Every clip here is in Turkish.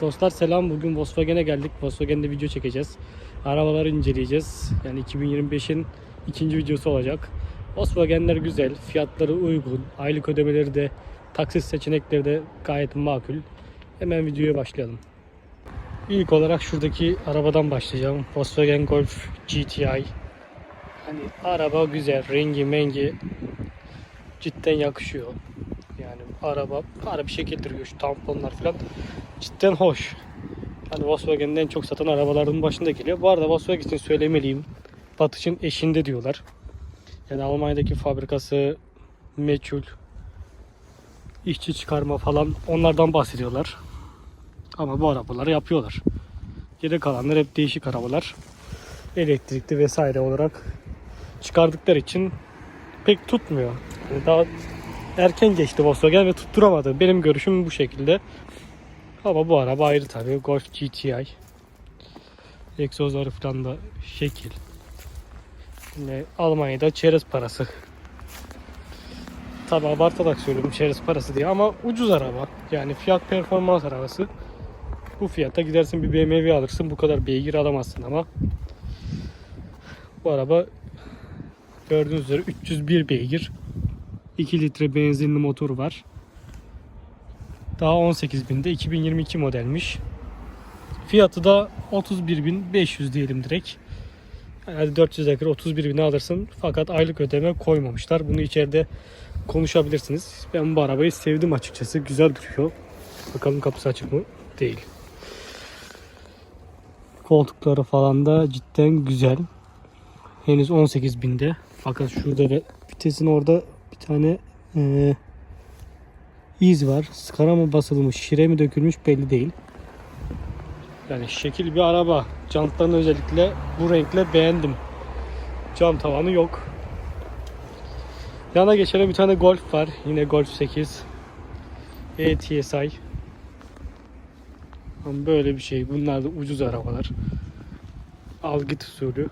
Dostlar selam. Bugün Volkswagen'e geldik. Volkswagen'de video çekeceğiz. Arabaları inceleyeceğiz. Yani 2025'in ikinci videosu olacak. Volkswagen'ler güzel. Fiyatları uygun. Aylık ödemeleri de taksit seçenekleri de gayet makul. Hemen videoya başlayalım. İlk olarak şuradaki arabadan başlayacağım. Volkswagen Golf GTI. Hani araba güzel. Rengi mengi cidden yakışıyor. Yani araba para bir şekil duruyor. Şu tamponlar falan cidden hoş. Hani Volkswagen'in en çok satan arabaların başında geliyor. Bu arada Volkswagen için söylemeliyim. Batış'ın eşinde diyorlar. Yani Almanya'daki fabrikası meçhul. işçi çıkarma falan onlardan bahsediyorlar. Ama bu arabaları yapıyorlar. Geri kalanlar hep değişik arabalar. Elektrikli vesaire olarak çıkardıkları için pek tutmuyor. Yani daha erken geçti Volkswagen ve tutturamadı. Benim görüşüm bu şekilde. Ama bu araba ayrı tabii. Golf GTI. Egzozları falan da şekil. Yine Almanya'da çerez parası. Tabi abartarak söylüyorum çerez parası diye ama ucuz araba. Yani fiyat performans arabası. Bu fiyata gidersin bir BMW alırsın bu kadar beygir alamazsın ama bu araba gördüğünüz üzere 301 beygir 2 litre benzinli motoru var. Daha 18.000'de 2022 modelmiş. Fiyatı da 31.500 diyelim direkt. Yani 400 ekran 31.000'e alırsın. Fakat aylık ödeme koymamışlar. Bunu içeride konuşabilirsiniz. Ben bu arabayı sevdim açıkçası. Güzel duruyor. Bakalım kapısı açık mı? Değil. Koltukları falan da cidden güzel. Henüz 18.000'de. Fakat şurada ve vitesin orada tane eee iz var. Skara mı basılmış, şire mi dökülmüş belli değil. Yani şekil bir araba. Jantlarını özellikle bu renkle beğendim. Cam tavanı yok. Yana geçelim bir tane Golf var. Yine Golf 8. ETSI. Ama böyle bir şey. Bunlar da ucuz arabalar. Al git usulü.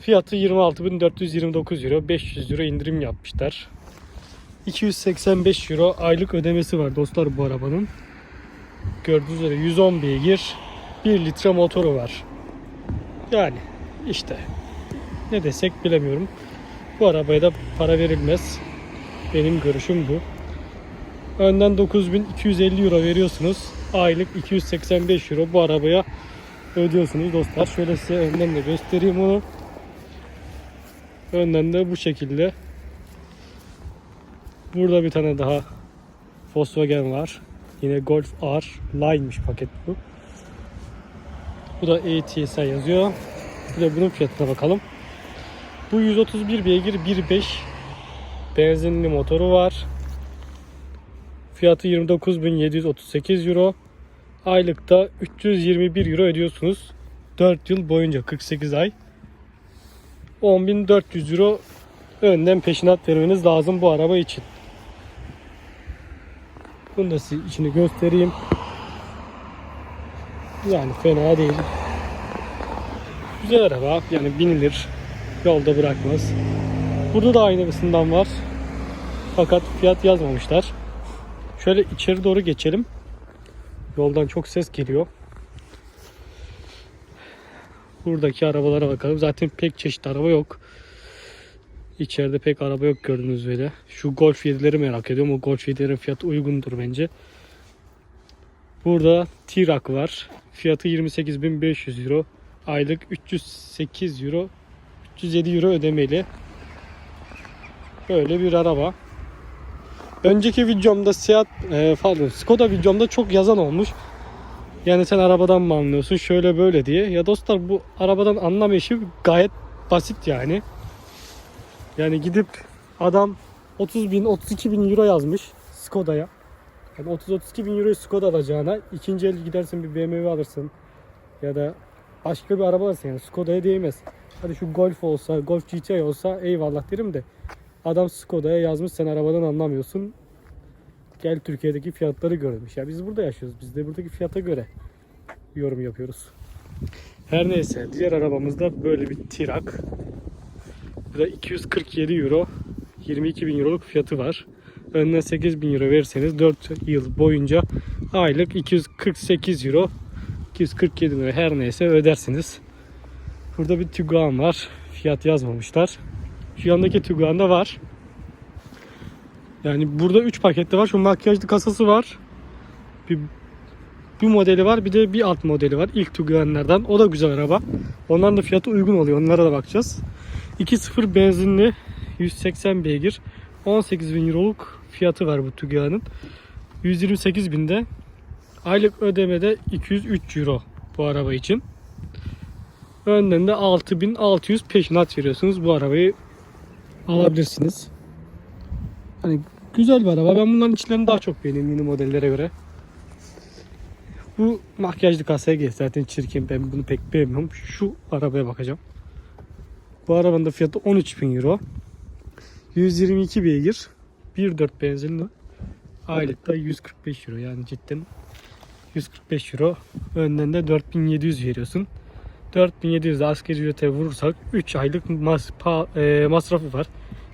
Fiyatı 26.429 euro. 500 euro indirim yapmışlar. 285 euro aylık ödemesi var dostlar bu arabanın. Gördüğünüz üzere 110 beygir 1 litre motoru var. Yani işte ne desek bilemiyorum. Bu arabaya da para verilmez. Benim görüşüm bu. Önden 9250 euro veriyorsunuz. Aylık 285 euro bu arabaya ödüyorsunuz dostlar. Şöyle size önden de göstereyim onu. Önden de bu şekilde Burada bir tane daha Volkswagen var. Yine Golf R Line'miş paket bu. Bu da ATSI yazıyor. Bir de bunun fiyatına bakalım. Bu 131 beygir 1.5 benzinli motoru var. Fiyatı 29.738 euro. Aylıkta 321 euro ödüyorsunuz. 4 yıl boyunca 48 ay. 10.400 euro önden peşinat vermeniz lazım bu araba için. Bunu da size içini göstereyim. Yani fena değil. Güzel araba. Yani binilir. Yolda bırakmaz. Burada da aynısından var. Fakat fiyat yazmamışlar. Şöyle içeri doğru geçelim. Yoldan çok ses geliyor. Buradaki arabalara bakalım. Zaten pek çeşit araba yok. İçeride pek araba yok gördüğünüz üzere. Şu Golf 7'leri merak ediyorum. O Golf 7'lerin fiyatı uygundur bence. Burada T-Roc var. Fiyatı 28.500 euro. Aylık 308 euro. 307 euro ödemeli. Böyle bir araba. Önceki videomda Seat, e, pardon Skoda videomda çok yazan olmuş. Yani sen arabadan mı anlıyorsun şöyle böyle diye. Ya dostlar bu arabadan anlam işi gayet basit yani. Yani gidip adam 30 bin 32 bin euro yazmış Skoda'ya. Yani 30-32 bin euro Skoda alacağına ikinci el gidersin bir BMW alırsın. Ya da başka bir araba alırsın yani Skoda'ya değmez. Hadi şu Golf olsa, Golf GTI olsa eyvallah derim de. Adam Skoda'ya yazmış sen arabadan anlamıyorsun. Gel Türkiye'deki fiyatları görmüş. Ya biz burada yaşıyoruz. Biz de buradaki fiyata göre yorum yapıyoruz. Her neyse diğer arabamızda böyle bir Tirak. Bu da 247 euro. 22 bin euroluk fiyatı var. Önden 8 bin euro verirseniz 4 yıl boyunca Aylık 248 euro 247 lira her neyse ödersiniz. Burada bir Tiguan var. Fiyat yazmamışlar. Şu yandaki Tiguan'da var. Yani burada 3 pakette var. Şu makyajlı kasası var. Bir, bir modeli var. Bir de bir alt modeli var. İlk Tiguan'lardan. O da güzel araba. Onların da fiyatı uygun oluyor. Onlara da bakacağız. 2.0 benzinli 180 beygir. 18 bin euroluk fiyatı var bu Tiguan'ın. 128 binde. Aylık ödemede 203 euro bu araba için. Önden de 6600 peşinat veriyorsunuz. Bu arabayı alabilirsiniz. Hani güzel bir araba. Ben bunların içlerini daha çok beğeniyorum yeni modellere göre. Bu makyajlı kasaya geç. Zaten çirkin. Ben bunu pek beğenmiyorum. Şu arabaya bakacağım. Bu arabanın da fiyatı 13.000 euro. 122 beygir. 1.4 benzinli. Aylık da 145 euro. Yani cidden 145 euro. Önden de 4700 veriyorsun. 4700 de asgari ücrete vurursak 3 aylık mas pa- e, masrafı var.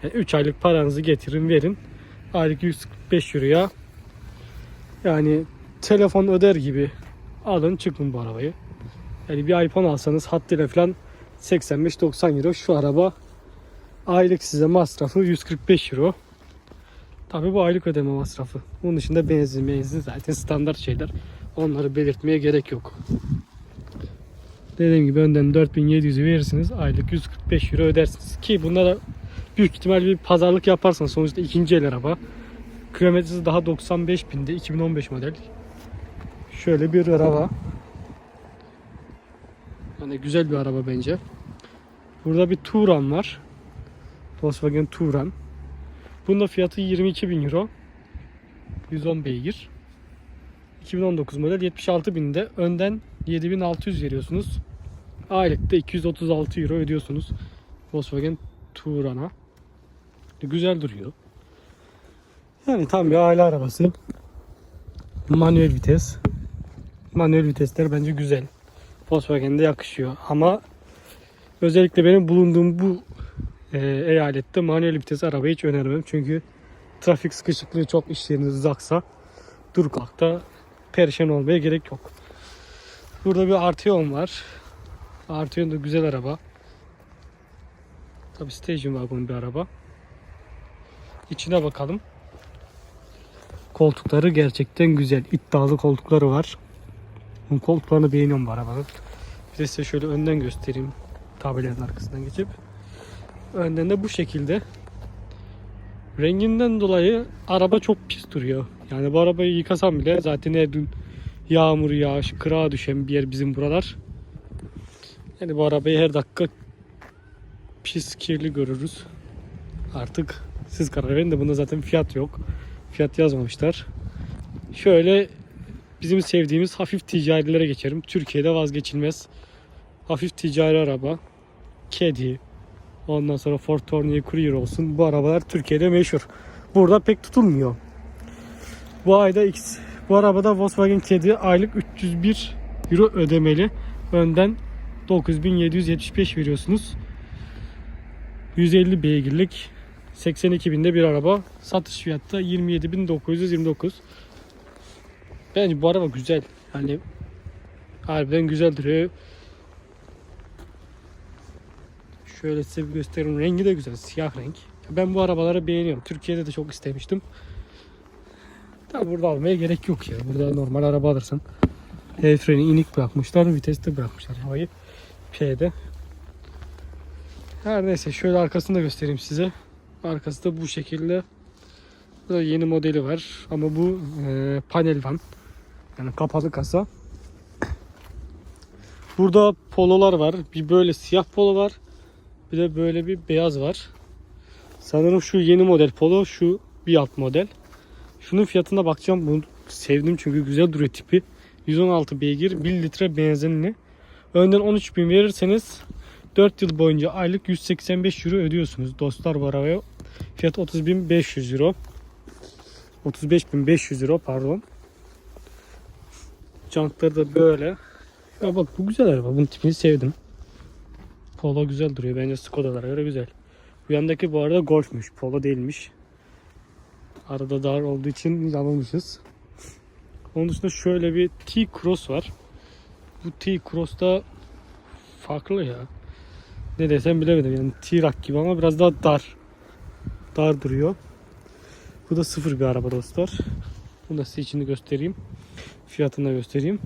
Yani 3 aylık paranızı getirin verin. Aylık 145 euroya yani telefon öder gibi alın çıkın bu arabayı. Yani bir iPhone alsanız hattıyla falan 85-90 euro. Şu araba aylık size masrafı 145 euro. Tabii bu aylık ödeme masrafı. Bunun dışında benzin, benzin zaten standart şeyler. Onları belirtmeye gerek yok. Dediğim gibi önden 4700'ü verirsiniz. Aylık 145 euro ödersiniz. Ki bunda da büyük ihtimal bir pazarlık yaparsanız sonuçta ikinci el araba. Kilometresi daha 95 binde 2015 model. Şöyle bir araba. Yani güzel bir araba bence. Burada bir Touran var. Volkswagen Touran. Bunda fiyatı 22 bin euro. 110 beygir. 2019 model 76 binde önden 7600 veriyorsunuz. Aylıkta 236 euro ödüyorsunuz. Volkswagen Touran'a. Güzel duruyor. Yani tam bir aile arabası. Manuel vites. Manuel vitesler bence güzel. Volkswagen'de yakışıyor. Ama özellikle benim bulunduğum bu e, eyalette manuel vites arabayı hiç önermem. Çünkü trafik sıkışıklığı çok işleriniz uzaksa dur kalkta perişan olmaya gerek yok. Burada bir Arteon var. Arteon da güzel araba. Tabi station wagon bir araba. İçine bakalım. Koltukları gerçekten güzel. iddialı koltukları var. Koltuklarını beğeniyorum bu arabanın. Bir de size şöyle önden göstereyim. Tabelanın arkasından geçip. Önden de bu şekilde. Renginden dolayı araba çok pis duruyor. Yani bu arabayı yıkasam bile zaten her gün yağmur yağış, kırağa düşen bir yer bizim buralar. Yani bu arabayı her dakika pis kirli görürüz. Artık siz karar verin de bunda zaten fiyat yok. Fiyat yazmamışlar. Şöyle bizim sevdiğimiz hafif ticarilere geçerim. Türkiye'de vazgeçilmez. Hafif ticari araba. Kedi. Ondan sonra Ford Tourneo Courier olsun. Bu arabalar Türkiye'de meşhur. Burada pek tutulmuyor. Bu ayda X, bu arabada Volkswagen Kedi aylık 301 euro ödemeli. Önden 9775 veriyorsunuz. 150 beygirlik 82 binde bir araba. Satış fiyatı da 27.929. Bence bu araba güzel. Yani harbiden güzel duruyor. Şöyle size bir göstereyim. Rengi de güzel. Siyah renk. Ben bu arabaları beğeniyorum. Türkiye'de de çok istemiştim. Tabi burada almaya gerek yok ya. Burada normal araba alırsın. El freni inik bırakmışlar. Viteste bırakmışlar havayı. P'de. Her neyse şöyle arkasını da göstereyim size. Arkası da bu şekilde. Burada yeni modeli var. Ama bu e, panel van. Yani kapalı kasa. Burada pololar var. Bir böyle siyah polo var. Bir de böyle bir beyaz var. Sanırım şu yeni model polo. Şu bir alt model. Şunun fiyatına bakacağım. Bunu sevdim çünkü güzel duruyor tipi. 116 beygir 1 litre benzinli. Önden 13 bin verirseniz 4 yıl boyunca aylık 185 euro ödüyorsunuz. Dostlar bu arabaya. Fiyat 30.500 euro. 35.500 euro pardon. Jantları da böyle. Ya bak bu güzel araba. Bunun tipini sevdim. Polo güzel duruyor. Bence Skoda'lara göre güzel. Bu yandaki bu arada Golf'müş. Polo değilmiş. Arada dar olduğu için yanılmışız. Onun dışında şöyle bir T-Cross var. Bu T-Cross da farklı ya. Ne desem bilemedim yani T-Rock gibi ama biraz daha dar. Dar duruyor. Bu da sıfır bir araba dostlar. Bunu da size içini göstereyim. Fiyatını da göstereyim.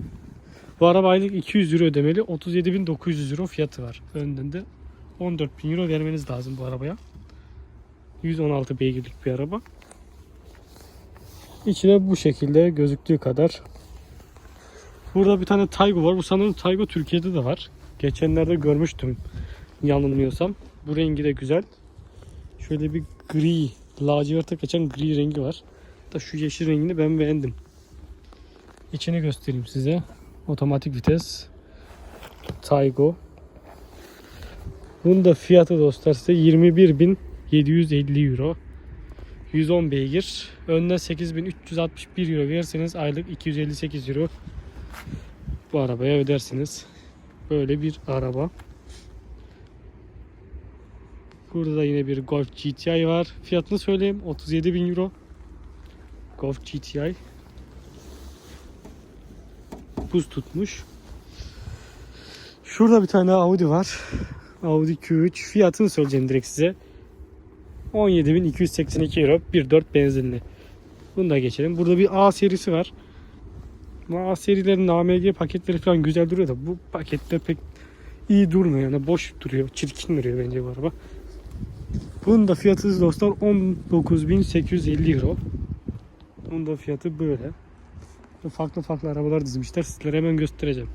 Bu araba aylık 200 euro ödemeli. 37.900 euro fiyatı var. Önden de 14.000 euro vermeniz lazım bu arabaya. 116 beygirlik bir araba. İçine bu şekilde gözüktüğü kadar. Burada bir tane Taygo var. Bu sanırım Taygo Türkiye'de de var. Geçenlerde görmüştüm. Yanılmıyorsam. Bu rengi de güzel. Şöyle bir gri, laciverte kaçan gri rengi var. Da şu yeşil rengini ben beğendim. İçini göstereyim size. Otomatik vites. Taygo. Bunun da fiyatı dostlar size 21.750 euro. 110 beygir. Önden 8361 euro verirseniz aylık 258 euro bu arabaya ödersiniz. Böyle bir araba. Burada da yine bir Golf GTI var. Fiyatını söyleyeyim. 37 bin euro. Golf GTI. Buz tutmuş. Şurada bir tane Audi var. Audi Q3. Fiyatını söyleyeceğim direkt size. 17.282 euro. 1.4 benzinli. Bunu da geçelim. Burada bir A serisi var. Bu A serilerin AMG paketleri falan güzel duruyor da bu paketler pek iyi durmuyor. Yani boş duruyor. Çirkin duruyor bence bu araba. Bunun da fiyatı dostlar 19.850 euro. Bunun da fiyatı böyle. Farklı farklı arabalar dizmişler. Sizlere hemen göstereceğim.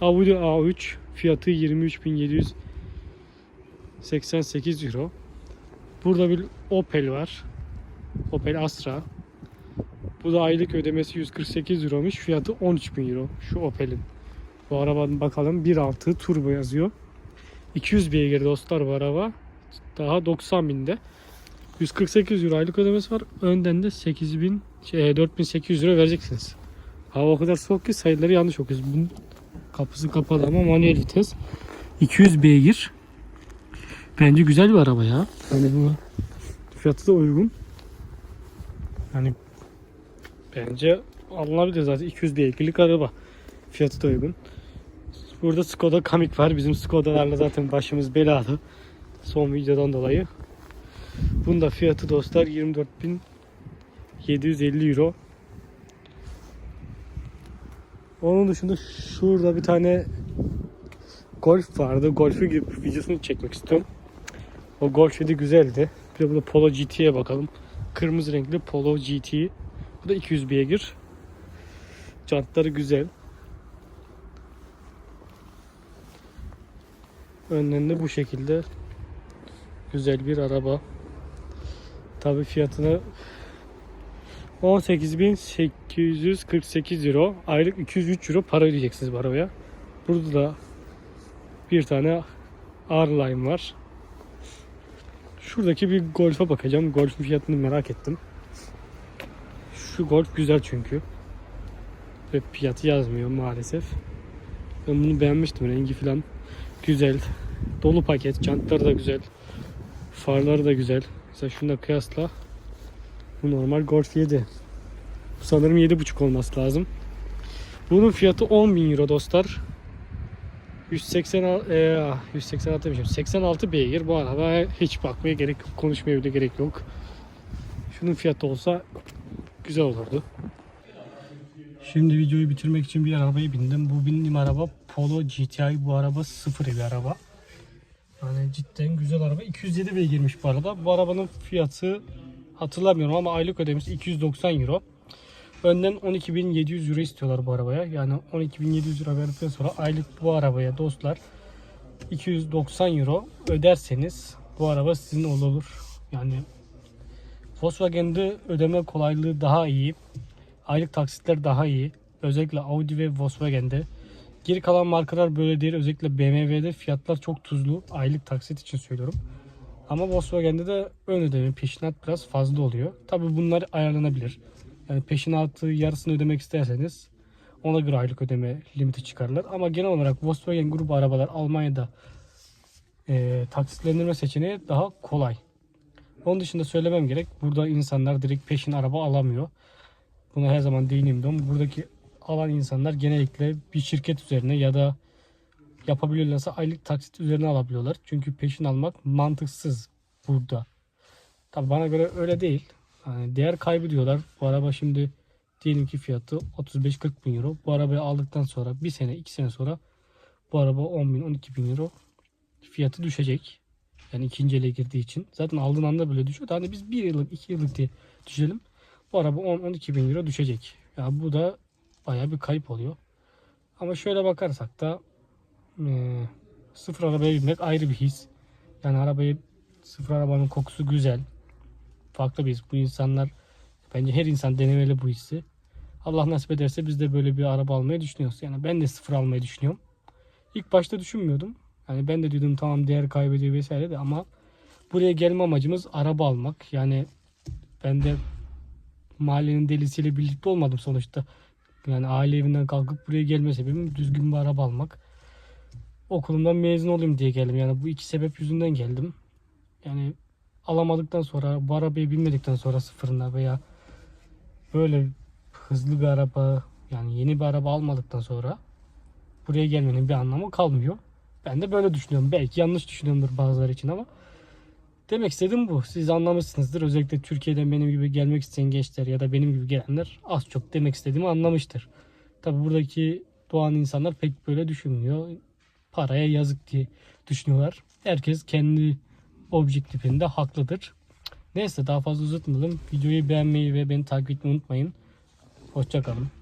Audi A3 fiyatı 23.788 euro. Burada bir Opel var. Opel Astra. Bu da aylık ödemesi 148 euromuş. Fiyatı 13.000 euro. Şu Opel'in. Bu arabanın bakalım 1.6 turbo yazıyor. 200 beygir dostlar bu araba. Daha 90 binde. 148 euro aylık ödemesi var. Önden de 8000 şey, 4800 euro vereceksiniz. Hava o kadar soğuk ki sayıları yanlış okuyoruz. Bunun kapısı kapalı ama manuel vites. 200 beygir. Bence güzel bir araba ya. Yani bu fiyatı da uygun. Yani bence alınabilir zaten 200 beygirlik araba. Fiyatı da uygun. Burada Skoda Kamiq var. Bizim Skoda'larla zaten başımız belada. Son videodan dolayı. Bunun da fiyatı dostlar 24.750 euro. Onun dışında şurada bir tane Golf vardı. Golf'ü gibi videosunu çekmek istiyorum. O Golf 7 güzeldi. Bir de burada Polo GT'ye bakalım. Kırmızı renkli Polo GT. Bu da 200 beygir. Jantları güzel. Önlerinde bu şekilde güzel bir araba. Tabi fiyatını 18.848 euro. Aylık 203 euro para ödeyeceksiniz bu arabaya. Burada da bir tane R-Line var. Şuradaki bir Golf'a bakacağım. Golf'ün fiyatını merak ettim. Şu Golf güzel çünkü. Ve fiyatı yazmıyor maalesef. Ben bunu beğenmiştim. Rengi falan güzel. Dolu paket. Jantları da güzel. Farları da güzel. Mesela şununla kıyasla. Bu normal Golf 7. Bu sanırım 7.5 olması lazım. Bunun fiyatı 10.000 euro dostlar. 186 e, 186 demişim. 86 beygir bu araba hiç bakmaya gerek yok. Konuşmaya bile gerek yok. Şunun fiyatı olsa güzel olurdu. Şimdi videoyu bitirmek için bir arabaya bindim. Bu bindiğim araba Polo GTI. Bu araba sıfır bir araba. Yani cidden güzel araba. 207 beygirmiş bu araba. Bu arabanın fiyatı hatırlamıyorum ama aylık ödemesi 290 euro. Önden 12.700 euro istiyorlar bu arabaya. Yani 12.700 euro verdikten sonra aylık bu arabaya dostlar 290 euro öderseniz bu araba sizin olur. Yani Volkswagen'de ödeme kolaylığı daha iyi. Aylık taksitler daha iyi. Özellikle Audi ve Volkswagen'de. Geri kalan markalar böyle değil. Özellikle BMW'de fiyatlar çok tuzlu. Aylık taksit için söylüyorum. Ama Volkswagen'de de ön ödeme peşinat biraz fazla oluyor. Tabi bunlar ayarlanabilir. Yani peşinatı yarısını ödemek isterseniz ona göre aylık ödeme limiti çıkarırlar. Ama genel olarak Volkswagen grubu arabalar Almanya'da e, taksitlendirme seçeneği daha kolay. Onun dışında söylemem gerek. Burada insanlar direkt peşin araba alamıyor. Buna her zaman değineyim diyorum. Buradaki alan insanlar genellikle bir şirket üzerine ya da yapabiliyorlarsa aylık taksit üzerine alabiliyorlar. Çünkü peşin almak mantıksız burada. Tabi bana göre öyle değil. Yani değer kaybı diyorlar. Bu araba şimdi diyelim ki fiyatı 35-40 bin euro. Bu arabayı aldıktan sonra bir sene iki sene sonra bu araba 10 bin 12 bin euro fiyatı düşecek. Yani ikinci ele girdiği için. Zaten aldığın anda böyle düşüyor. Hani biz bir yıllık iki yıllık diye düşelim. Bu araba 10-12 bin euro düşecek. Yani bu da baya bir kayıp oluyor. Ama şöyle bakarsak da eee, sıfır arabaya binmek ayrı bir his. Yani arabayı sıfır arabanın kokusu güzel. Farklı bir his. Bu insanlar bence her insan denemeli bu hissi. Allah nasip ederse biz de böyle bir araba almayı düşünüyoruz. Yani ben de sıfır almayı düşünüyorum. İlk başta düşünmüyordum. Yani ben de diyordum tamam değer kaybediyor vesaire de ama buraya gelme amacımız araba almak. Yani ben de mahallenin delisiyle birlikte olmadım sonuçta. Yani aile evinden kalkıp buraya gelme sebebim düzgün bir araba almak. Okulumdan mezun olayım diye geldim. Yani bu iki sebep yüzünden geldim. Yani alamadıktan sonra bu arabayı binmedikten sonra sıfırına veya böyle hızlı bir araba yani yeni bir araba almadıktan sonra buraya gelmenin bir anlamı kalmıyor. Ben de böyle düşünüyorum. Belki yanlış düşünüyorumdur bazıları için ama demek istediğim bu. Siz anlamışsınızdır. Özellikle Türkiye'den benim gibi gelmek isteyen gençler ya da benim gibi gelenler az çok demek istediğimi anlamıştır. Tabi buradaki doğan insanlar pek böyle düşünmüyor. Paraya yazık diye düşünüyorlar. Herkes kendi objektifinde haklıdır. Neyse daha fazla uzatmayalım. Videoyu beğenmeyi ve beni takip etmeyi unutmayın. Hoşçakalın.